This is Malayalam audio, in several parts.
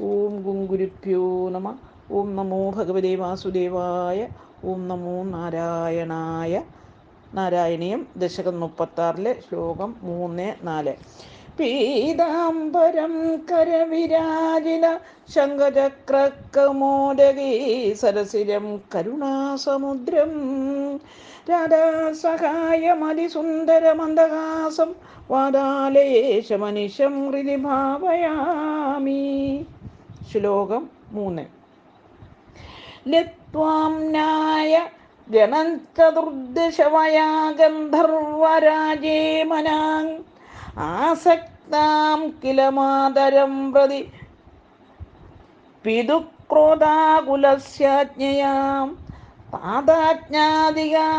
ഓം ഗുങ്കുരുഭ്യോ നമ. ഓം നമോ ഭഗവതേ വാസുദേവായ. ഓം നമോ നാരായണായ. നാരായണീയം ദശകം മുപ്പത്താറിലെ ശ്ലോകം മൂന്ന് നാല്. പീതാംബരം കരവിരാജില ശങ്കചക്രക്കമോദകീ സരസിരം കരുണാസമുദ്രം. രാധാസഹായമതിസുന്ദരമന്ദഹാസം. വാദാലയേശമനിശം ഹൃതി ഭാവയാമി. ശ്ലോകം മൂന്ന്. ലത്വാംനായ മനാങ് ആസക്താം കില മാതരം പ്രതി പിതുക്രോധാകുലസ്യാജ്ഞയാം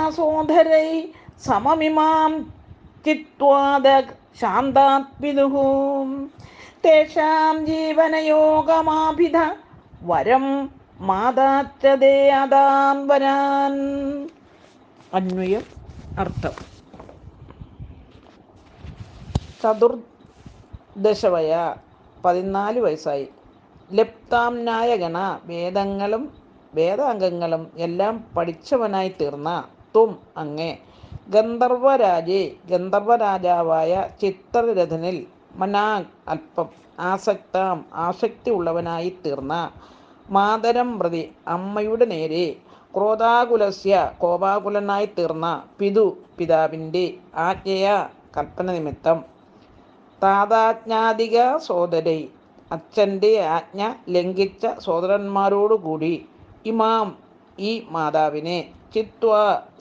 സോധരൈ സമമിമാം ചിത്വാദ ശാന്താത്പിതുഃ തേഷാം ജീവനയോഗമാഭിധ. വരം മാതാച്ചതേ അതാം വരാൻ. അന്വയം അർത്ഥം. ചതുർദശവയ പതിനാല് വയസ്സായി. ലപ്താം നായകന. വേദങ്ങളും വേദാംഗങ്ങളും എല്ലാം പഠിച്ചവനായി തീർന്ന. തും അങ്ങേ. ഗന്ധർവരാജേ. ഗന്ധർവരാജാവായ ചിത്രരഥനിൽ മനാങ് അല്പം ആസക്താം ആസക്തി ഉള്ളവനായി തീർന്ന മാതരം പ്രതി അമ്മയുടെ നേരെ ക്രോധാകുലസ്യ കോപാകുലനായി തീർന്ന പിതു പിതാവിന്റെ ആജ്ഞയ കൽപ്പന നിമിത്തം. താതാജ്ഞാതിക സോദരൈ അച്ഛന്റെ ആജ്ഞ ലംഘിച്ച സോദരന്മാരോടുകൂടി ഇമാം ഈ മാതാവിനെ ചിത്വ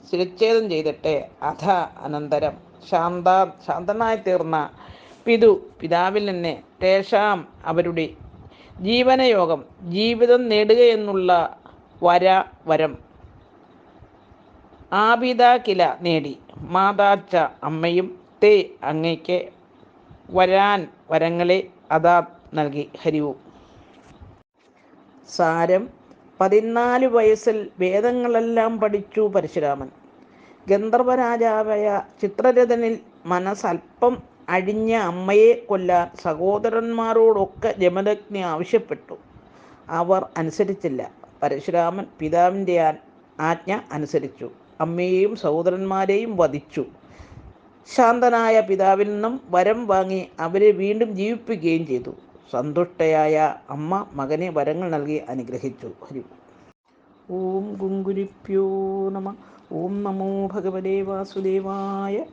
ശിരച്ഛേദം ചെയ്തിട്ടെ അധ അനന്തരം ശാന്ത ശാന്തനായി തീർന്ന പിതു പിതാവിൽ നിന്ന് തേശാം അവരുടെ ജീവനയോഗം ജീവിതം നേടുകയെന്നുള്ള വര വരം ആബിദ കില നേടി. മാതാച്ച അമ്മയും തേ അങ്ങയ്ക്ക് വരാൻ വരങ്ങളെ അതാ നൽകി. ഹരിവും സാരം പതിനാല് വയസ്സിൽ വേദങ്ങളെല്ലാം പഠിച്ചു പരശുരാമൻ. ഗന്ധർവരാജാവായ ചിത്രരഥനിൽ മനസ്സൽപ്പം അഴിഞ്ഞ അമ്മയെ കൊല്ലാൻ സഹോദരന്മാരോടൊക്കെ ജമദഗ്നി ആവശ്യപ്പെട്ടു. അവർ അനുസരിച്ചില്ല. പരശുരാമൻ പിതാവിന്റെ ആജ്ഞ അനുസരിച്ചു. അമ്മയെയും സഹോദരന്മാരെയും വധിച്ചു. ശാന്തനായ പിതാവിൽ നിന്നും വരം വാങ്ങി അവരെ വീണ്ടും ജീവിപ്പിക്കുകയും ചെയ്തു. സന്തുഷ്ടയായ അമ്മ മകനെ വരങ്ങൾ നൽകി അനുഗ്രഹിച്ചു. ഹരി. ഓം ഗുങ്കുരിപ്യോ നമ. ഓം നമോ ഭഗവതേ വാസുദേവായ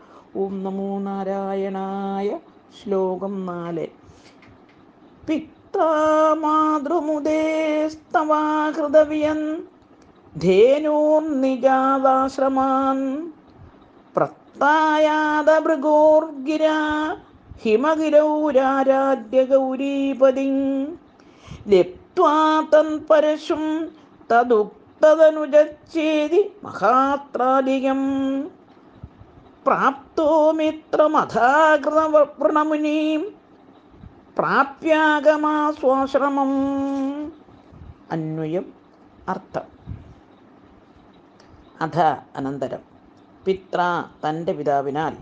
ഓം നമോ നാരായണായ ശ്ലോകം നാല്. പിത്താമാതൃമുദേസ്തവാഹൃതവിയൻ ധേനോർനിജാതാശ്രമാൻ പ്രത്തായാതഭൃഗോർഗിര ഹിമഗിരൗരാരാധ്യഗൗരീപതി ലപ്വാ തൻപരശും തദുക്തതനുജച്ചേതി മഹാത്രാധികം. പ്രാപ്തോ മിത്രമഥാകൃതവൃണമുനീം പ്രാപ്യാഗമാസ്വാശ്രമം. അന്വയം അർത്ഥം. അധ അനന്തരം. പിത്ര തന്റെ പിതാവിനാൽ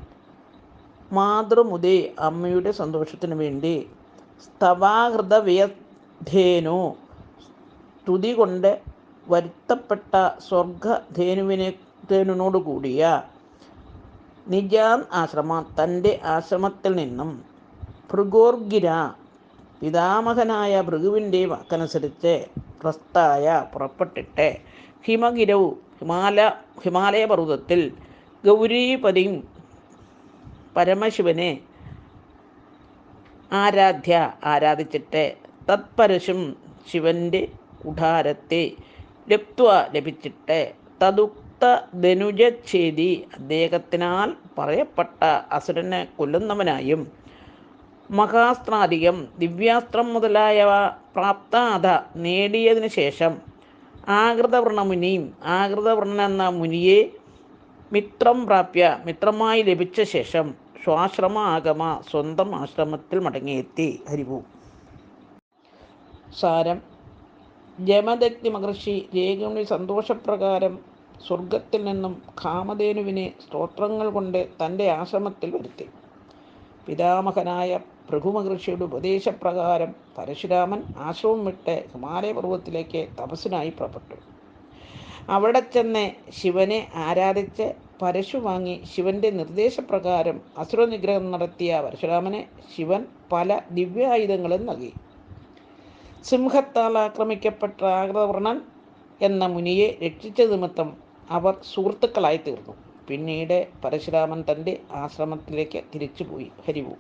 മാതൃമുദേ അമ്മയുടെ സന്തോഷത്തിനു വേണ്ടി സ്തവാഹൃതവ്യധേനു സ്തുതി കൊണ്ട് വരുത്തപ്പെട്ട സ്വർഗധേനുവിനെ ധേനുവിനോട് കൂടിയ നിജാൻ ആശ്രമ തന്റെ ആശ്രമത്തിൽ നിന്നും ഭൃഗോർഗിര പിതാമഹനായ ഭൃഗുവിന്റെ വാക്കനുസരിച്ച് പ്രസ്തായ പുറപ്പെട്ടിട്ട് ഹിമഗിരവ് ഹിമാല ഹിമാലയ പർവതത്തിൽ പരമശിവനെ ആരാധ്യ ആരാധിച്ചിട്ട് തത്പരശും ശിവന്റെ കുഠാരത്തെ ലപ്ത്വ ലഭിച്ചിട്ട് തതുക്ത ധനുജച്ഛേദി അദ്ദേഹത്തിനാൽ പറയപ്പെട്ട അസുരനെ കൊല്ലുന്നവനായും മഹാസ്ത്രാധികം ദിവ്യാസ്ത്രം മുതലായവ പ്രാപ്താത നേടിയതിനു ശേഷം ആകൃതവൃണമുനിയും ആകൃതവർണ എന്ന മുനിയെ മിത്രം പ്രാപ്യ മിത്രമായി ലഭിച്ച ശേഷം സ്വാശ്രമ ആഗമ സ്വന്തം ആശ്രമത്തിൽ മടങ്ങിയെത്തി. ഹരിവു സാരം. ജമദഗ്നി മഹർഷി രേഖുണി സന്തോഷപ്രകാരം സ്വർഗത്തിൽ നിന്നും കാമധേനുവിനെ സ്തോത്രങ്ങൾ കൊണ്ട് തന്റെ ആശ്രമത്തിൽ വരുത്തി. പിതാമഹനായ ഭൃഗുമഹർഷിയുടെ ഉപദേശപ്രകാരം പരശുരാമൻ ആശ്രമം വിട്ട് ഹിമാലയ പർവതത്തിലേക്ക് തപസ്സിനായി പുറപ്പെട്ടു. അവിടെ ചെന്ന് ശിവനെ ആരാധിച്ച് പരശു വാങ്ങി ശിവന്റെ നിർദ്ദേശപ്രകാരം അസുരനിഗ്രഹം നടത്തിയ പരശുരാമനെ ശിവൻ പല ദിവ്യായുധങ്ങളും നൽകി. സിംഹത്താൽ ആക്രമിക്കപ്പെട്ട ആഗ്രവർണൻ എന്ന മുനിയെ രക്ഷിച്ച നിമിത്തം അവർ സുഹൃത്തുക്കളായി തീർന്നു പിന്നീട് പരശുരാമൻ തന്റെ ആശ്രമത്തിലേക്ക് തിരിച്ചുപോയി. ഹരിവു